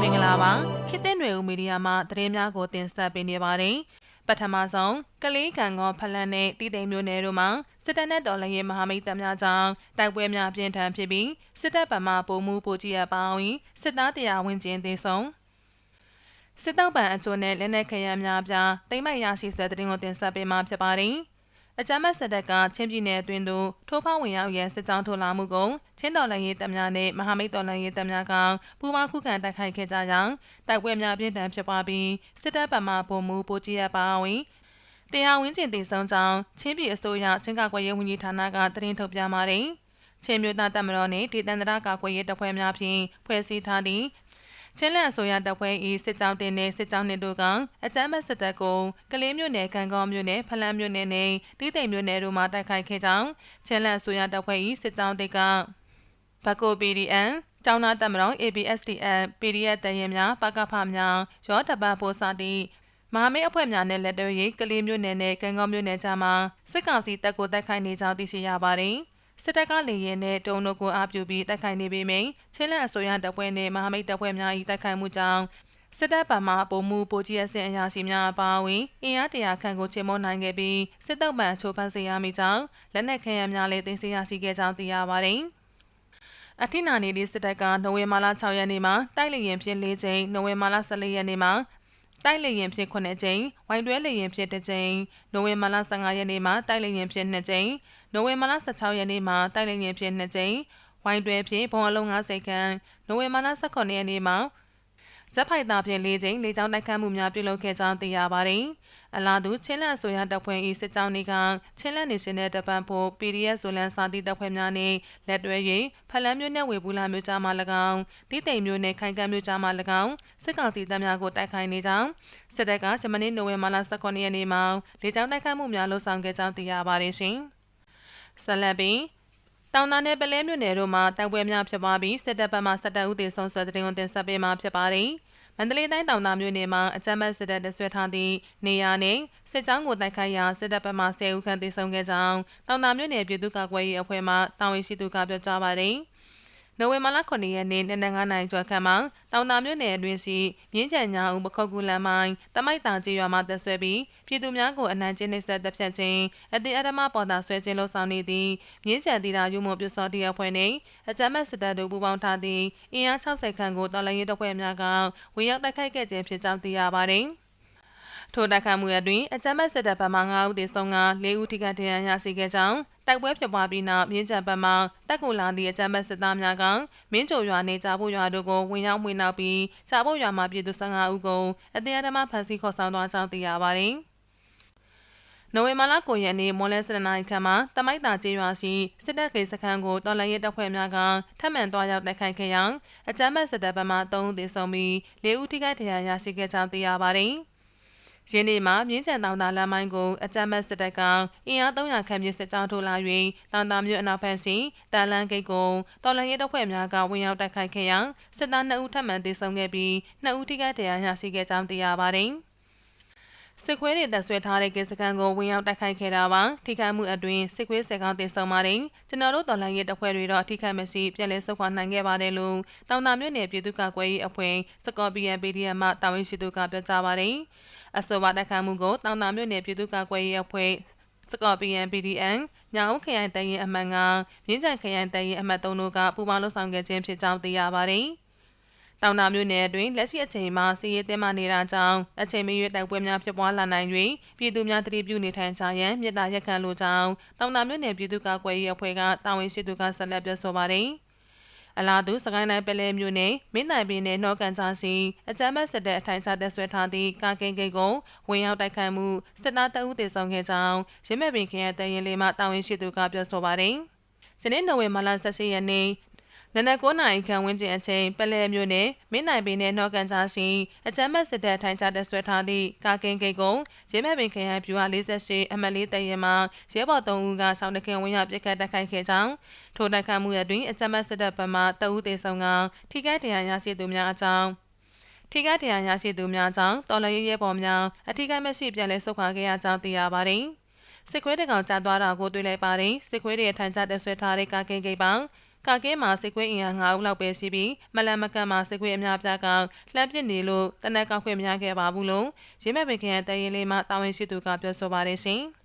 မင်္ဂလာပါခေတ်သစ်ຫນွေဦးမီဒီယာမှသတင်းများကိုတင်ဆက်ပေးနေပါတယ်ပထမဆုံးကလေးကံကောဖလန်နဲ့တည်သိမ်မျိုးနယ်တို့မှာစစ်တပ်နဲ့တော်လှန်ရေးမဟာမိတ်တပ်များကြောင့်တိုက်ပွဲများပြင်းထန်ဖြစ်ပြီးစစ်တပ်ဗမာပုံမှုပိုကြီးအပေါင်းစစ်သားတရားဝင်ကျင်းသေးဆုံးစစ်တောက်ပံအချို့နဲ့လက်နက်ခရမ်းများပြတိမ့်မိုက်ရရှိဆွဲတဲ့တင်ကိုတင်ဆက်ပေးမှာဖြစ်ပါတယ်။ အကြမ်းဖက်စစ်တပ်ကချင်းပြည်နယ်အတွင်းသို့ထိုးဖောက်ဝင်ရောက်ရန်စစ်ကြောင်းထိုးလာမှုကိုချင်းတော်လှန်ရေးတပ်များနဲ့မဟာမိတ်တော်လှန်ရေးတပ်များကပူးပေါင်းခုခံတိုက်ခိုက်ခဲ့ကြကြောင်းတိုက်ပွဲများပြင်းထန်ဖြစ်ပွားပြီးစစ်တပ်ဗမာဗိုလ်မှူးပိုကြီးရပါဝင်တရားဝင်ကျင်တည်ဆုံကြောင်းချင်းပြည်အစိုးရချင်းကာကွယ်ရေးဝန်ကြီးဌာနကသတင်းထုတ်ပြန်ပါတယ်ချင်းမျိုးသားတပ်မတော်နှင့်ဒေသန္တရကာကွယ်ရေးတပ်ဖွဲ့များဖြင့်ဖွဲ့စည်းထားသည့် ချင်းလန်အစိုးရတပ်ဖွဲ့၏စစ်ကြောင်းတင်နှင့်စစ်ကြောင်းနှင့်တို့ကအကြမ်းဖက်စစ်တပ်ကိုကလေးမျိုးနယ်ကံကောင်းမျိုးနယ်ဖလန်းမျိုးနယ်နှင့်တီးတိမ်မျိုးနယ်တို့မှတိုက်ခိုက်ခဲ့ကြောင်းချင်းလန်အစိုးရတပ်ဖွဲ့၏စစ်ကြောင်းတွေကဘကို PDN ကျောင်းသားတပ်မတော် ABSDF PDF တရင်များပကဖများရောတပတ်ဖို့စသည့်မဟာမိတ်အဖွဲ့များနဲ့လက်တွဲရေးကလေးမျိုးနယ်နဲ့ကံကောင်းမျိုးနယ်ကြားမှာစစ်ကောင်စီတပ်ကိုတိုက်ခိုက်နေကြောင်းသိရှိရပါတယ်။ စစ်တပ်ကလေရင်နဲ့တုံတို့ကိုအားပြုပြီးတိုက်ခိုက်နေပေမယ့်ချင်းလန့်အစိုးရတပ်ဖွဲ့နဲ့မဟာမိတ်တပ်ဖွဲ့များ၏တိုက်ခိုက်မှုကြောင့်စစ်တပ်ဗမာပုံမှုပိုကြီးအဆင့်အရာရှိများအပါအဝင်အင်အားတရာခန့်ကိုချေမောနိုင်ခဲ့ပြီးစစ်တပ်မှချိုးဖမ်းစေရမိကြောင်းလက်နက်ခဲယမ်းများလည်းတင်ဆက်ရရှိခဲ့ကြောင်းသိရပါတယ်။အထိနာနေသည့်စစ်တပ်ကနိုဝင်ဘာလ6ရက်နေ့မှာတိုက်လေရင်ဖြင့်၄ကြိမ်နိုဝင်ဘာလ14ရက်နေ့မှာ တိုက်လေရင်ဖြင့်9ကြိမ်ဝိုင်တွဲလေရင်ဖြင့်1ကြိမ်နိုဝင်ဘာလ15ရက်နေ့မှာတိုက်လေရင်ဖြင့်2ကြိမ်နိုဝင်ဘာလ16ရက်နေ့မှာတိုက်လေရင်ဖြင့်2ကြိမ်ဝိုင်တွဲဖြင့်ဘုံအလုံး90ခန်းနိုဝင်ဘာလ18ရက်နေ့မှာ ဂျက်ဖိုက်တာဖြင့်၄ကြိမ်လေကြောင်းတိုက်ခတ်မှုများပြုလုပ်ခဲ့ကြောင်းသိရပါတယ်။အလားတူချင်းလက်အစိုးရတပ်ဖွဲ့၏စစ်ကြောင်းတွေကချင်းလက်နေရှင်တဲ့တပ်ပန်းဖို့ PDF ဇိုလန်စာတီတပ်ဖွဲ့များနှင့်လက်တွဲ၍ဖလန်းမြို့နယ်ဝေဘူးလာမြို့ကြားမှ၎င်းတိသိမ်မြို့နယ်ခိုင်ကံမြို့ကြားမှ၎င်းစစ်ကောင်စီတပ်များကိုတိုက်ခိုက်နေကြောင်းစစ်တပ်ကဂျမနီနိုဝင်ဘာလ18ရက်နေ့မှာလေကြောင်းတိုက်ခတ်မှုများလှုပ်ဆောင်ခဲ့ကြောင်းသိရပါတယ်ရှင်။ဆက်လက်ပြီး တောင်တာနယ်ပလဲမြို့နယ်တို့မှာတိုက်ပွဲများဖြစ်ပွားပြီးစစ်တပ်ဘက်မှစစ်တပ်ဦးတည်ဆုံဆွဲတဲ့တင်ကိုတင်ဆက်ပေးမှာဖြစ်ပါတယ်။မန္တလေးတိုင်းတောင်တာမြို့နယ်မှာအကြမ်းဖက်စစ်တပ်တဆွဲထားသည့်နေရာနှင့်စစ်ကြောင်းကိုတိုက်ခိုက်ရာစစ်တပ်ဘက်မှ10ဦးခန့်တည်ဆုံခဲ့ကြောင်းတောင်တာမြို့နယ်ပြည်သူ့ကာကွယ်ရေးအဖွဲ့မှတာဝန်ရှိသူကပြောကြားပါတယ်။ နိုဝင်ဘာလ9ရက်နေ့နေ့နက်9နာရီကျော်ခန့်မှာတောင်တာမြို့နယ်အတွင်းရှိမြင်းချံညာဦးပခုတ်ကူလမ်းမိုင်းတမိုက်တာကြီးရွာမှာတက်ဆွဲပြီးပြည်သူများကိုအနိုင်ကျင့်နှိပ်စက်တပ်ဖြတ်ခြင်းအတိအဓမ္မပေါ်တာဆွဲခြင်းလှုပ်ဆောင်နေသည့်မြင်းချံတီတာယူမှုပြုစောတရားဖွဲ့နှင့်အကြမ်းဖက်စစ်တပ်တို့ပူးပေါင်းထားသည့်အင်အား60ခန့်ကိုတော်လှန်ရေးတပ်ဖွဲ့များကဝင်ရောက်တိုက်ခိုက်ခဲ့ခြင်းဖြစ်ကြောင်းသိရပါသည်။ ထိုတိုက်ခိုက်မှုအတွင်းအကြမ်းဖက်စစ်တပ်ဘက်မှ9ဦးသေဆုံးက4ဦးထိခိုက်ဒဏ်ရာရရှိခဲ့ကြောင်းတိုက်ပွဲဖြစ်ပွားပြီးနောက်မြင်းကြံဘက်မှတက်ကူလာသည့်အကြမ်းဖက်စစ်သားများကမင်းကြိုရွာနှင့်ကြာဖို့ရွာတို့ကိုဝင်ရောက်မှွေနှောက်ပြီးကြာဖို့ရွာမှပြည်သူ15ဦးကိုအတရားဓမ္မဖမ်းဆီးခေါ်ဆောင်သွားကြောင်းသိရပါသည်နိုဝင်ဘာလ9ရက်နေ့မော်လဲစတနိုင်ခန့်မှာတမိုက်တာကျေးရွာရှိစစ်တပ်ခေစခန်းကိုတော်လှန်ရေးတပ်ဖွဲ့များကထပ်မံတွားရောက်တိုက်ခိုက်ခဲ့ရာအကြမ်းဖက်စစ်တပ်ဘက်မှ3ဦးသေဆုံးပြီး4ဦးထိခိုက်ဒဏ်ရာရရှိခဲ့ကြောင်းသိရပါသည်။ ရင်းနေမှာမြင်းကြံတောင်သာလမ်းမိုင်းကိုအကြမ်းမဲ့စစ်တပ်ကအင်အား300ခန့်မြစ်စစ်ကြောင်းထိုးလာ၍တောင်သာမြို့အနောက်ဘက်ရှိတန်လန်းဂိတ်ကိုတော်လန်ရဲတပ်ဖွဲ့များကဝင်ရောက်တိုက်ခိုက်ခဲ့ရာစစ်သား2ဦးထပ်မံသေဆုံးခဲ့ပြီး2ဦးထိခိုက်ဒဏ်ရာရရှိခဲ့ကြောင်းသိရပါတယ်။ စစ်ခွေးတွေတက်ဆွဲထားတဲ့ကစကန်ကိုဝင်ရောက်တိုက်ခိုက်ခဲ့တာပါထိခိုက်မှုအတွင်းစစ်ခွေးဆယ်ကောင်တင်ဆောင်ပါတယ်ကျွန်တော်တို့တော်လှန်ရေးတပ်ဖွဲ့တွေတော့ထိခိုက်မရှိပြည်လဲဆုတ်ခွာနိုင်ခဲ့ပါတယ်လို့တောင်တာမြို့နယ်ပြည်သူ့ကာကွယ်ရေးအဖွဲ့စကော်ပီယန် PDF မှတာဝန်ရှိသူကပြောကြားပါတယ်အဆိုပါတိုက်ခိုက်မှုကိုတောင်တာမြို့နယ်ပြည်သူ့ကာကွယ်ရေးအဖွဲ့စကော်ပီယန် PDN ညောင်ခရိုင်တရင်အမှတ်9မြင်းကြံခရိုင်တရင်အမှတ်3တို့ကပူးပေါင်းလှုပ်ဆောင်ခဲ့ခြင်းဖြစ်ကြောင်းသိရပါတယ်။ တောင်တာမြို့နယ်အတွင်းလက်ရှိအချိန်မှာစီးရဲတင်မှနေတာကြောင့်အချိန်မရွေးတိုက်ပွဲများဖြစ်ပွားလာနိုင်၍ပြည်သူများတတိပြုနေထိုင်ကြရန်မြစ်တာရက်ခံလိုကြောင်းတောင်တာမြို့နယ်ပြည်သူ့ကာကွယ်ရေးအဖွဲ့ကတာဝန်ရှိသူကဆက်လက်ပြောဆိုပါတယ်။အလားတူစကိုင်းတိုင်းပလဲမြို့နယ်မင်းနိုင်ပြည်နယ်နှောကန်ချာစီအကြမ်းဖက်စစ်တပ်အထိုင်ချတက်ဆွဲထားသည့်ကာကင်ဂိတ်ကိုဝင်ရောက်တိုက်ခိုက်မှုစစ်သားတအုပ်တေဆောင်ခဲ့ကြောင်းရင်းမဲ့ပင်ခရိုင်တရင်လေးမှတာဝန်ရှိသူကပြောဆိုပါတယ်။စနေနိုဝင်ဘာလ18ရက်နေ့ နနက်9နာရီခန့်ဝန်းကျင်အချိန်ပလဲမြို့နယ်မင်းနိုင်ပင်နယ်နှောကန်ကြားရှိအကြမ်းမဲ့စစ်တပ်ထိုင်ချတက်ဆွဲထားသည့်ကာကင်ဂိတ်ကုန်းရဲမဲ့ပင်ခရိုင်ဗျူဟာ48အမလေးတရင်မှာရဲဘော်3ဦးကဆောင်းတခင်ဝင်ရောက်ပစ်ခတ်တိုက်ခိုက်ခဲ့ကြောင်းထိုတိုက်ခိုက်မှုအတွင်းအကြမ်းမဲ့စစ်တပ်ဘက်မှတအူးသေးဆုံးကထိခိုက်ဒဏ်ရာရရှိသူများအကြောင်းထိခိုက်ဒဏ်ရာရရှိသူများကြောင့်တော်လရဲရဲပေါ်များအထိခိုက်မရှိပြန်လဲဆုတ်ခွာခဲ့ရကြောင်းသိရပါတယ်စစ်ခွေးတကောင်ကြားသွားတာကိုတွေ့လိုက်ပါတယ်စစ်ခွေးတွေထိုင်ကြတဲ့ဆွဲထားတဲ့ကာကင်ဂိတ်ပေါင်း ကာကင်းမှာစစ်ခွေးအင်အား9ဦးလောက်ပဲရှိပြီးမလန်မကန်မှာစစ်ခွေးအများပြားကလှမ်းပစ်နေလို့တနက်ကောက်ခွင့်မရခဲ့ပါဘူးလို့ရင်းမဲ့ပင်ခရိုင်တရင်လေးမှတာဝန်ရှိသူကပြောဆိုပါတယ်ရှင်။